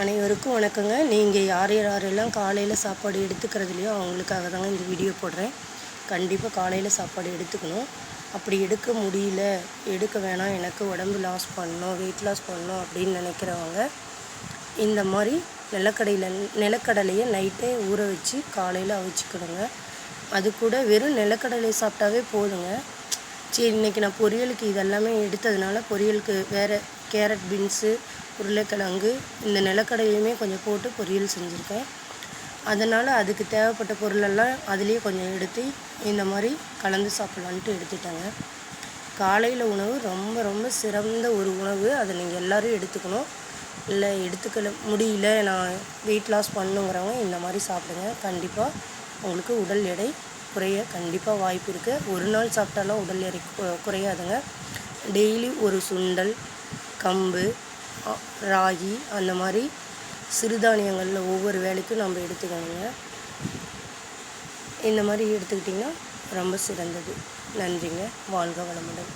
அனைவருக்கும் வணக்கங்க. நீங்கள் யார் யாரெல்லாம் காலையில் சாப்பாடு எடுத்துக்கிறதுலையோ அவங்களுக்காக தாங்க இந்த வீடியோ போடுறேன். கண்டிப்பாக காலையில் சாப்பாடு எடுத்துக்கணும். அப்படி எடுக்க முடியல எடுக்க வேணாம் எனக்கு உடம்பு லாஸ் பண்ணணும் வெயிட் லாஸ் பண்ணணும் அப்படின்னு நினைக்கிறவங்க இந்த மாதிரி நிலக்கடையில் நிலக்கடலையை நைட்டே ஊற வச்சு காலையில் அவிச்சுக்கணுங்க அது கூட வெறும் நிலக்கடலை சாப்பிட்டாவே போதுங்க. சரி இன்றைக்கி நான் பொரியலுக்கு இதெல்லாமே எடுத்ததுனால பொரியலுக்கு வேறு கேரட் பீன்ஸு உருளைக்கிழங்கு இந்த நிலக்கடலையுமே கொஞ்சம் போட்டு பொரியல் செஞ்சுருக்கேன். அதனால் அதுக்கு தேவைப்பட்ட பொருளெல்லாம் அதுலேயே கொஞ்சம் எடுத்து இந்த மாதிரி கலந்து சாப்பிட்லான்ட்டு எடுத்துட்டேங்க. காலையில் உணவு ரொம்ப ரொம்ப சிறந்த ஒரு உணவு. அதை நீங்கள் எல்லோரும் எடுத்துக்கணும். இல்லை எடுத்துக்கல முடியல நான் வெயிட் லாஸ் பண்ணுங்கிறவங்க இந்த மாதிரி சாப்பிடுங்க. கண்டிப்பாக உங்களுக்கு உடல் எடை குறைய கண்டிப்பாக வாய்ப்பு இருக்குது ஒரு நாள் சாப்பிட்டாலும் உடல் எடை குறையாதுங்க. டெய்லி ஒரு சுண்டல் கம்பு ராகி அந்த மாதிரி சிறுதானியங்களில் ஒவ்வொரு வேலைக்கும் நம்ம எடுத்துக்கணுங்க. இந்த மாதிரி எடுத்துக்கிட்டிங்கன்னா ரொம்ப சிறந்தது. நன்றிங்க. வாழ்க வளமுடன்.